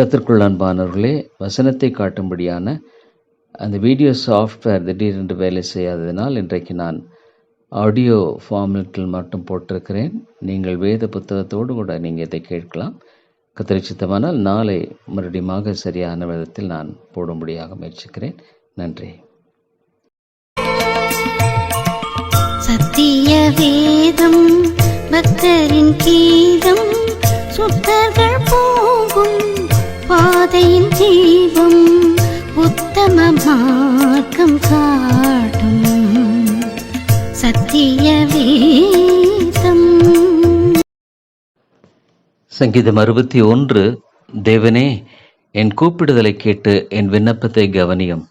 கத்திற்குள் அன்பானவர்களே வசனத்தை காட்டும்படியான அந்த வீடியோ சாஃப்ட்வேர் திடீரென்று வேலை செய்யாததினால் இன்றைக்கு நான் ஆடியோ ஃபார்மேட்டில் மட்டும் போட்டிருக்கிறேன். நீங்கள் வேத புத்தகத்தோடு கூட நீங்கள் இதை கேட்கலாம். கத்திரி சித்தமானால் நாளை மறுபடியுமாக சரியான விதத்தில் நான் போடும்படியாக முயற்சிக்கிறேன். நன்றி. சத்திய வேதம் பக்தரின் கீதம் சுத்தர்கள் பாதையில் ஜீவம் உத்தம மார்க்கம் காட்டும் சத்திய வேதம். சங்கீதம் அறுபத்தி ஒன்று தேவனே என் கூப்பிடுதலை கேட்டு என் விண்ணப்பத்தை கவனியம்.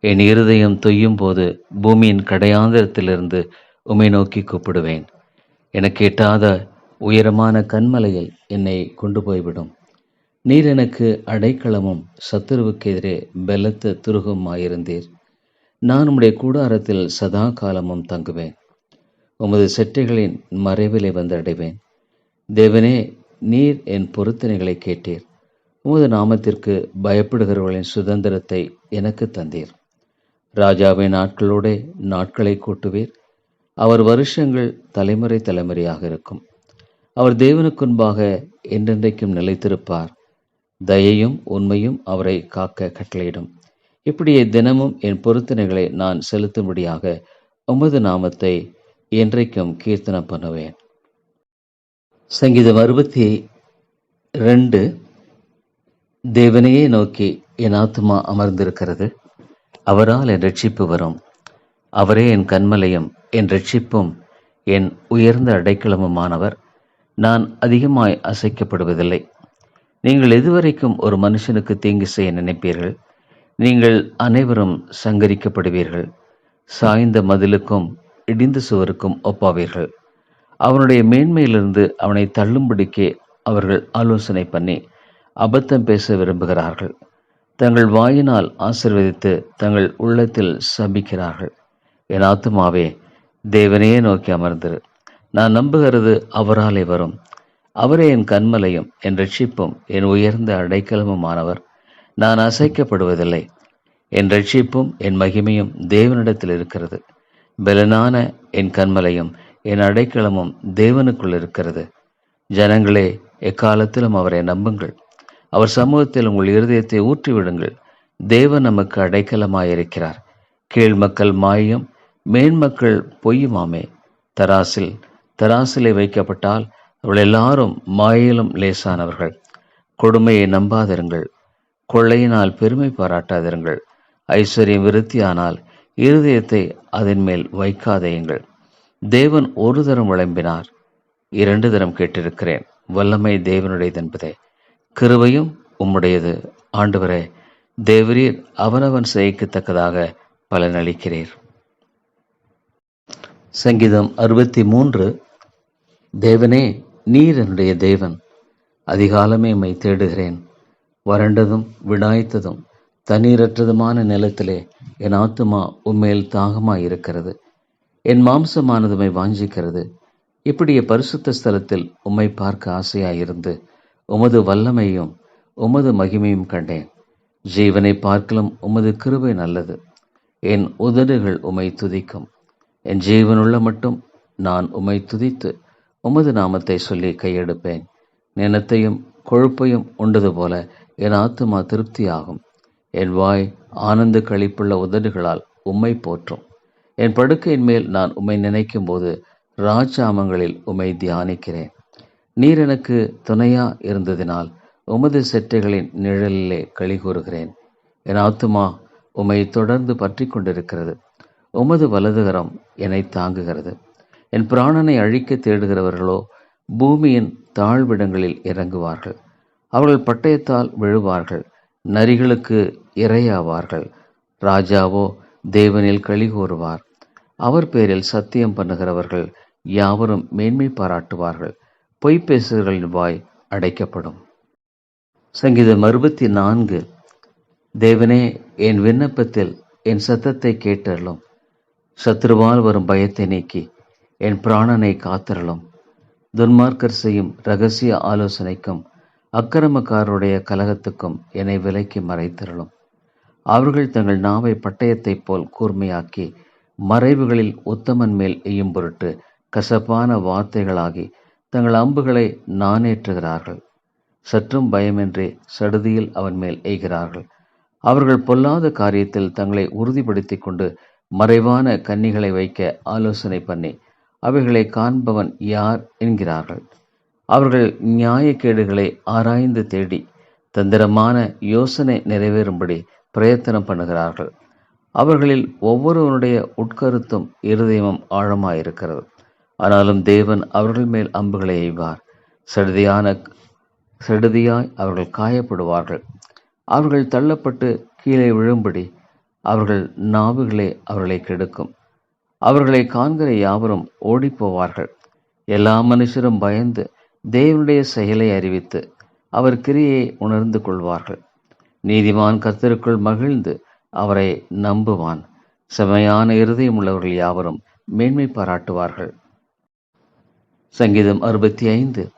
என் இருதயம் தொய்யும் போது பூமியின் கடையாந்திரத்திலிருந்து உமை நோக்கி கூப்பிடுவேன். எனக்கு எட்டாத உயரமான கண்மலையில் என்னை கொண்டு போய்விடும். நீர் எனக்கு அடைக்கலமும் சத்துருவுக்கு எதிரே பலத்த துருகமாயிருந்தீர். நான் உம்முடைய கூடாரத்தில் சதா காலமும் தங்குவேன். உமது செட்டைகளின் மறைவிலை வந்து அடைவேன் தேவனே நீர் என் பொருத்தனைகளை கேட்டீர். உமது நாமத்திற்கு பயப்படுகிறவர்களின் சுதந்திரத்தை எனக்கு தந்தீர். ராஜாவின் நாட்களோட நாட்களை கூட்டுவீர். அவர் வருஷங்கள் தலைமுறை தலைமுறையாக இருக்கும். அவர் தேவனுக்குன்பாக என்றென்றைக்கும் நிலைத்திருப்பார். தயையும் உண்மையும் அவரை காக்க கட்டளையிடும். இப்படியே தினமும் என் பொருத்தனைகளை நான் செலுத்தும்படியாக உமது நாமத்தை என்றைக்கும் கீர்த்தனம் பண்ணுவேன். சங்கீதம் அறுபத்தி ரெண்டு. தேவனையே நோக்கி என் ஆத்துமா அமர்ந்திருக்கிறது. அவரால் என் ரட்சிப்பு வரும். அவரே என் கண்மலையும் என் ரட்சிப்பும் என் உயர்ந்த அடைக்கலமுமானவர். நான் அதிகமாய் அசைக்கப்படுவதில்லை. நீங்கள் எதுவரைக்கும் ஒரு மனுஷனுக்கு தீங்கு செய்ய நினைப்பீர்கள்? நீங்கள் அனைவரும் சங்கரிக்கப்படுவீர்கள். சாய்ந்த மதிலுக்கும் இடிந்த சுவருக்கும் ஒப்பாவீர்கள். அவனுடைய மேன்மையிலிருந்து அவனை தள்ளும்படிக்கே அவர்கள் ஆலோசனை பண்ணி அபத்தம் பேச விரும்புகிறார்கள். தங்கள் வாயினால் ஆசிர்வதித்து தங்கள் உள்ளத்தில் சபிக்கிறார்கள். என் ஆத்துமாவே தேவனையே நோக்கி அமர்ந்திரு. நான் நம்புகிறது அவராலே வரும். அவரே என் கண்மலையும் என் ரட்சிப்பும் என் உயர்ந்த அடைக்கலமுமானவர். நான் அசைக்கப்படுவதில்லை. என் ரட்சிப்பும் என் மகிமையும் தேவனிடத்தில் இருக்கிறது. பலனான என் கண்மலையும் என் அடைக்கலமும் தேவனுக்குள் இருக்கிறது. ஜனங்களே எக்காலத்திலும் அவரை நம்புங்கள். அவர் சமூகத்தில் உங்கள் இருதயத்தை ஊற்றிவிடுங்கள். தேவன் நமக்கு அடைக்கலமாயிருக்கிறார். கீழ் மக்கள் மாயும் மேன்மக்கள் பொய்யுமாமே. தராசில் தராசிலே வைக்கப்பட்டால் அவள் எல்லாரும் மாயிலும் லேசானவர்கள். கொடுமையை நம்பாதிருங்கள். கொள்ளையினால் பெருமை பாராட்டாதிருங்கள். ஐஸ்வர்யம் விருத்தியானால் இருதயத்தை அதன் மேல் வைக்காதேயுங்கள் தேவன் ஒரு தரம் விளம்பினார். இரண்டு தரம் கேட்டிருக்கிறேன். வல்லமை தேவனுடையது என்பதே. கிருவையும் உம்முடையது. ஆண்டவரே தேவரீர் அவனவன் செய்யத்தக்கதாக பலனளிக்கிறீர். சங்கீதம் அறுபத்தி மூன்று. தேவனே நீர் என்னுடைய தேவன் அதிகாலமே உம்மை தேடுகிறேன். வறண்டதும் விடாய்த்ததும் தண்ணீரற்றதுமான நிலத்திலே என் ஆத்துமா உண்மையில் தாகமாய் இருக்கிறது என் மாம்சமானதுமை வாஞ்சிக்கிறது. இப்படியே பரிசுத்த ஸ்தலத்தில் உம்மை பார்க்க ஆசையாயிருந்து உமது வல்லமையும் உமது மகிமையும் கண்டேன். ஜீவனை பார்க்கலும் உமது கிருபை நல்லது. என் உதடுகள் உமை துதிக்கும். என் ஜீவனுள்ள மட்டும் நான் உமை துதித்து உமது நாமத்தை சொல்லி கையெடுப்பேன். நினத்தையும் கொழுப்பையும் உண்டது போல என் ஆத்துமா திருப்தியாகும். என் வாய் ஆனந்த களிப்புள்ள உதடுகளால் உம்மை போற்றும். என் படுக்கையின் மேல் நான் உம்மை நினைக்கும் போது ராஜாமங்களில் உம்மை தியானிக்கிறேன். நீர் எனக்கு துணையா இருந்ததினால் உமது செட்டைகளின் நிழலிலே களி கூறுகிறேன். என் ஆத்துமா உம்மை தொடர்ந்து பற்றி கொண்டிருக்கிறது. உமது வலதுகரம் என்னை தாங்குகிறது. என் பிராணனை அழிக்க தேடுகிறவர்களோ பூமியின் தாழ்விடங்களில் இறங்குவார்கள். அவர்கள் பட்டயத்தால் விழுவார்கள். நரிகளுக்கு இரையாவார்கள். ராஜாவோ தேவனில் களி கூறுவார் அவர் பேரில் சத்தியம் பண்ணுகிறவர்கள் யாவரும் மேன்மை பாராட்டுவார்கள். பொய் பேசுகிறவர்களின் வாய் அடைக்கப்படும். சங்கீதம் அறுபத்தி நான்கு தேவனே என் விண்ணப்பத்தில் என் சத்தத்தை கேட்டருளும். சத்ருவால் வரும் பயத்தை நீக்கி என் பிராணனை காத்திரலும் துன்மார்க்கர் செய்யும் ரகசிய ஆலோசனைக்கும் அக்கிரமக்காரருடைய கலகத்துக்கும் என்னை விலைக்கு மறைத்திரலும் அவர்கள் தங்கள் நாவை பட்டயத்தைப் போல் கூர்மையாக்கி மறைவுகளில் உத்தமன் மேல் எய்யும் பொருட்டு கசப்பான வார்த்தைகளாகி தங்கள் அம்புகளை நானேற்றுகிறார்கள். சற்றும் பயமின்றி சடுதியில் அவன் மேல் எய்கிறார்கள். அவர்கள் பொல்லாத காரியத்தில் தங்களை உறுதிப்படுத்திக் கொண்டு மறைவான கன்னிகளை வைக்க ஆலோசனை பண்ணி அவைகளை காண்பவன் யார் என்கிறார்கள். அவர்கள் நியாயக்கேடுகளை ஆராய்ந்து தேடி தந்திரமான யோசனை நிறைவேறும்படி பிரயத்தனம் பண்ணுகிறார்கள். அவர்களில் ஒவ்வொருவனுடைய உட்கருத்தும் இருதயமும் ஆழமாயிருக்கிறது. ஆனாலும் தேவன் அவர்கள் மேல் அம்புகளை எய்வார். சடுதியான சடுதியாய் அவர்கள் காயப்படுவார்கள். அவர்கள் தள்ளப்பட்டு கீழே விழும்படி அவர்கள் நாவுகளே அவர்களை கெடுக்கும். அவர்களை காண்கிற யாவரும் ஓடிப்போவார்கள். எல்லா மனுஷரும் பயந்து தேவனுடைய செயலை அறிவித்து அவர் கிரியை உணர்ந்து கொள்வார்கள். நீதிமான் கர்த்தருக்குள் மகிழ்ந்து அவரை நம்புவான். செமையான இருதயம் உள்ளவர்கள் யாவரும் மேன்மை பாராட்டுவார்கள். சங்கீதம் அறுபத்தி ஐந்து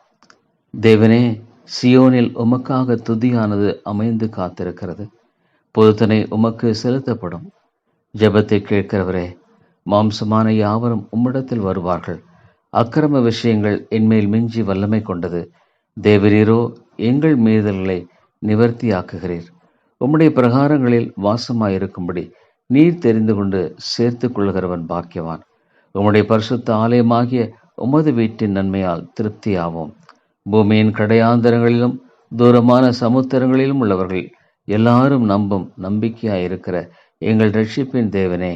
தேவனே சியோனில் உமக்காக துதியானது அமைந்து காத்திருக்கிறது. பொதுத்தனை உமக்கு செலுத்தப்படும். ஜெபத்தை கேட்கிறவரே மாம்சமான யாவரும் உம்மிடத்தில் வருவார்கள். அக்கிரம விஷயங்கள் என்மேல் மிஞ்சி வல்லமை கொண்டது. தேவரீரோ எங்கள் மீறல்களை நிவர்த்தியாக்குகிறீர். உம்முடைய பிரகாரங்களில் வாசமாயிருக்கும்படி நீர் தெரிந்து கொண்டு சேர்த்து கொள்கிறவன் பாக்கியவான். உம்முடைய பரிசுத்த ஆலயமாகிய உமது வீட்டின் நன்மையால் திருப்தியாவோம். பூமியின் கடையாந்தரங்களிலும் தூரமான சமுத்திரங்களிலும் உள்ளவர்கள் எல்லாரும் நம்பும் நம்பிக்கையாயிருக்கிற எங்கள் ரட்சிப்பின் தேவனே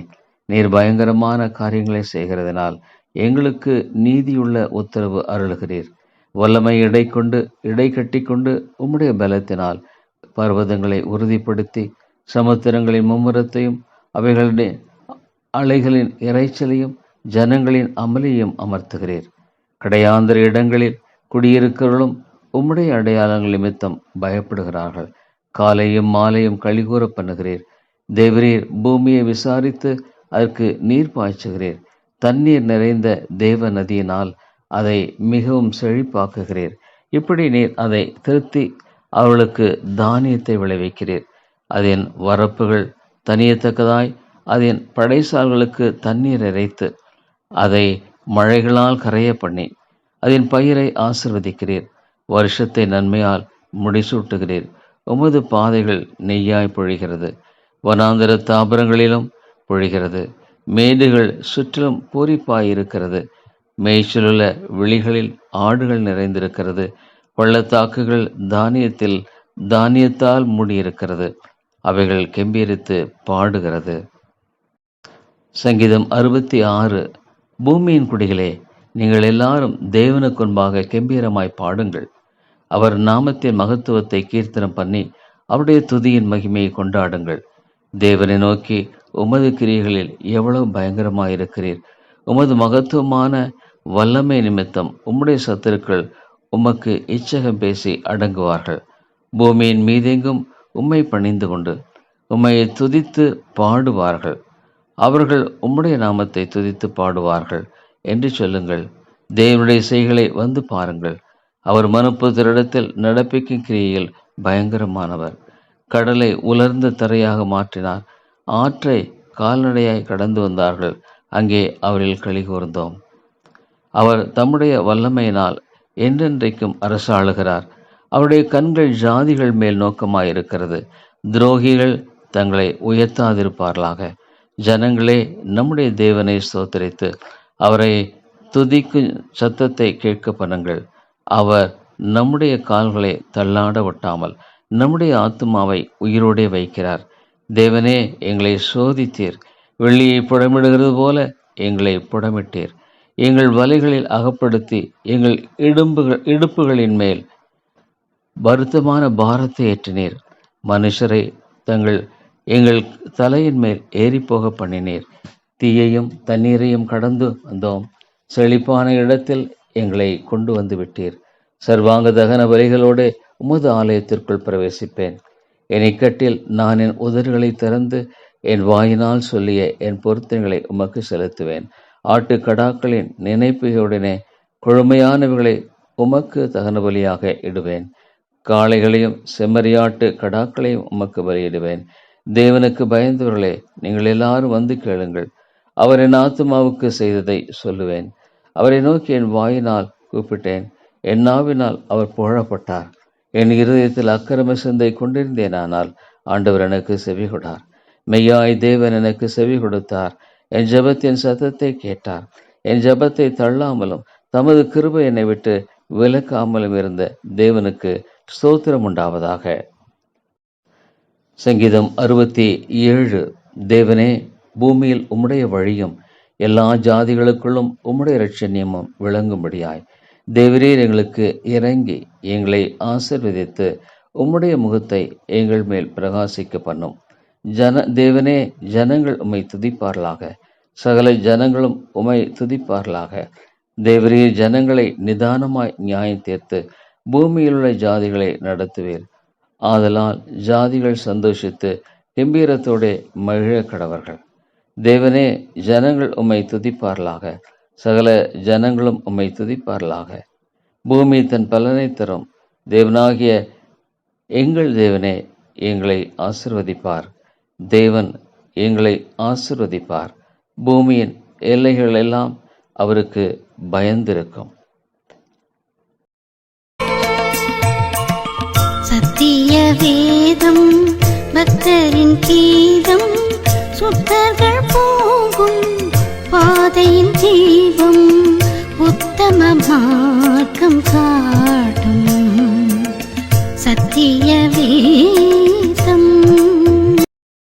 நீர் பயங்கரமான காரியங்களை செய்கிறதினால் எங்களுக்கு நீதியுள்ள உத்தரவு அருளுகிறீர். வல்லமை இடை கொண்டு இடை கட்டிக்கொண்டு உம்முடைய பலத்தினால் பர்வதங்களை உறுதிப்படுத்தி சமுத்திரங்களின் மும்முரத்தையும் அவைகளுடைய அலைகளின் இறைச்சலையும் ஜனங்களின் அமளியும் அமர்த்துகிறீர். கடையாந்திர இடங்களில் குடியிருக்கிறவர்களும் உம்முடைய அடையாளங்கள் நிமித்தம் பயப்படுகிறார்கள். காலையும் மாலையும் கழிகூற பண்ணுகிறீர். தேவரீர் பூமியை விசாரித்து அதற்கு நீர் பாய்ச்சுகிறீர். தண்ணீர் நிறைந்த தேவ நதியினால் அதை மிகவும் செழிப்பாக்குகிறீர். இப்படி நீர் அதை திருத்தி அவர்களுக்கு தானியத்தை விளைவிக்கிறீர். அதன் வரப்புகள் தனியத்தக்கதாய் அதன் படைசால்களுக்கு தண்ணீர் இறைத்து அதை மழைகளால் கரைய பண்ணி அதன் பயிரை ஆசிர்வதிக்கிறீர். வருஷத்தை நன்மையால் முடிசூட்டுகிறீர். உமது பாதைகள் நெய்யாய் பொழிகிறது. வனாந்திர தாபரங்களிலும் பொழிகிறது. மேடுகள் சுற்றிலும் பூரிப்பாயிருக்கிறது. மேய்ச்சலுள்ள விழிகளில் ஆடுகள் நிறைந்திருக்கிறது. பள்ளத்தாக்குகள் தானியத்தில் தானியத்தால் மூடியிருக்கிறது. அவைகள் கெம்பீரித்து பாடுகிறது. சங்கீதம் அறுபத்தி ஆறு. பூமியின் குடிகளே நீங்கள் எல்லாரும் தேவனுக்கு முன்பாக கெம்பீரமாய் பாடுங்கள். அவர் நாமத்தின் மகத்துவத்தை கீர்த்தனம் பண்ணி அவருடைய துதியின் மகிமையை கொண்டாடுங்கள். தேவனை நோக்கி உமது கிரியைகளில் எவ்வளவு பயங்கரமாயிருக்கிறீர்? உமது மகத்துவமான வல்லமை நிமித்தம் உம்முடைய சத்துருக்கள் உமக்கு இச்சகம் பேசி அடங்குவார்கள். பூமியின் மீதெங்கும் உம்மை பணிந்து கொண்டு உம்மை துதித்து பாடுவார்கள். அவர்கள் உம்முடைய நாமத்தை துதித்து பாடுவார்கள் என்று சொல்லுங்கள். தேவனுடைய செய்களை வந்து பாருங்கள். அவர் மனுப்புத்தரிடத்தில் நடப்பிக்கும் கிரியையில் பயங்கரமானவர். கடலை உலர்ந்த தரையாக மாற்றினார். ஆற்றை கால்நடையாய் கடந்து வந்தார்கள். அங்கே அவரில் களி கூர்ந்தோம். அவர் தம்முடைய வல்லமையினால் என்றென்றைக்கும் அரசாளுகிறார். அவருடைய கண்கள் ஜாதிகள் மேல் நோக்கமாயிருக்கிறது. துரோகிகள் தங்களை உயர்த்தாதிருப்பார்களாக. ஜனங்களே நம்முடைய தேவனை சோத்தரித்து அவரை துதிக்கும் சத்தத்தை கேட்க பண்ணுங்கள். அவர் நம்முடைய கால்களை தள்ளாட ஒட்டாமல் நம்முடைய ஆத்மாவை உயிரோடே வைக்கிறார். தேவனே எங்களை சோதித்தீர். வெள்ளியை புடமிடுகிறது போல எங்களை புடமிட்டீர். எங்கள் வலைகளில் அகப்படுத்தி எங்கள் இடும்புகள் இடுப்புகளின் மேல் வருத்தமான பாரத்தை ஏற்றினீர். மனுஷரை தங்கள் எங்கள் தலையின் மேல் ஏறிப்போக பண்ணினீர். தீயையும் தண்ணீரையும் கடந்து வந்தோம். செழிப்பான இடத்தில் எங்களை கொண்டு வந்து விட்டீர். சர்வாங்க தகன வரிகளோடு உமது ஆலயத்திற்குள் பிரவேசிப்பேன். என் இக்கட்டில் நான் என் உதடுகளை திறந்து என் வாயினால் சொல்லிய என் பொருத்தங்களை உமக்கு செலுத்துவேன். ஆட்டு கடாக்களின் நினைப்புகளுடனே கொழுமையானவைகளை உமக்கு தகன பலியாக இடுவேன். காளைகளையும் செம்மறியாட்டு கடாக்களையும் உமக்கு பலியிடுவேன். தேவனுக்கு பயந்தவர்களே நீங்கள் எல்லாரும் வந்து கேளுங்கள். அவர் என் ஆத்துமாவுக்கு செய்ததை சொல்லுவேன். அவரை நோக்கி என் வாயினால் கூப்பிட்டேன். என் நாவினால் அவர் புகழப்பட்டார். என் இருதயத்தில் அக்கிரம சிந்தை கொண்டிருந்தேனானால் ஆண்டவர் எனக்கு செவி கொடார். மெய்யாய் தேவன் எனக்கு செவி கொடுத்தார். என் ஜெபத்தின் சத்தத்தை கேட்டார். என் ஜெபத்தை தள்ளாமலும் தமது கிருபை என்னை விட்டு விலக்காமலும் இருந்த தேவனுக்கு ஸ்தோத்திரம் உண்டாவதாக. சங்கீதம் அறுபத்தி ஏழு. தேவனே பூமியில் உம்முடைய வழியும் எல்லா ஜாதிகளுக்குள்ளும் உம்முடைய இரட்சண்யமும் விளங்கும்படியாய். தேவரீர் எங்களுக்கு இறங்கி எங்களை ஆசிர்வதித்து உம்முடைய முகத்தை எங்கள் மேல் பிரகாசிக்க பண்ணும். ஜன தேவனே ஜனங்கள் உம்மை துதிப்பார்களாக. சகல ஜனங்களும் உம்மை துதிப்பார்களாக. தேவரீர் ஜனங்களை நிதானமாய் நியாயம் தீர்த்து பூமியிலுள்ள ஜாதிகளை நடத்துவீர். ஆதலால் ஜாதிகள் சந்தோஷித்து கம்பீரத்தோடே மகிழ கடவர்கள். தேவனே ஜனங்கள் உம்மை துதிப்பார்களாக. சகல ஜனங்களும் உம்மை துதிப்பார்களாக. பூமி தன் பலனை தரும். தேவனாகிய எங்கள் தேவனே எங்களை ஆசிர்வதிப்பார். தேவன் எங்களை ஆசிர்வதிப்பார். பூமியின் எல்லைகள் எல்லாம் அவருக்கு பயந்திருக்கும். சத்திய வேதம் பக்தரின் கீதம் சுத்தர்கள் போ பாதையின் தீபம் உத்தம மார்க்கம் காண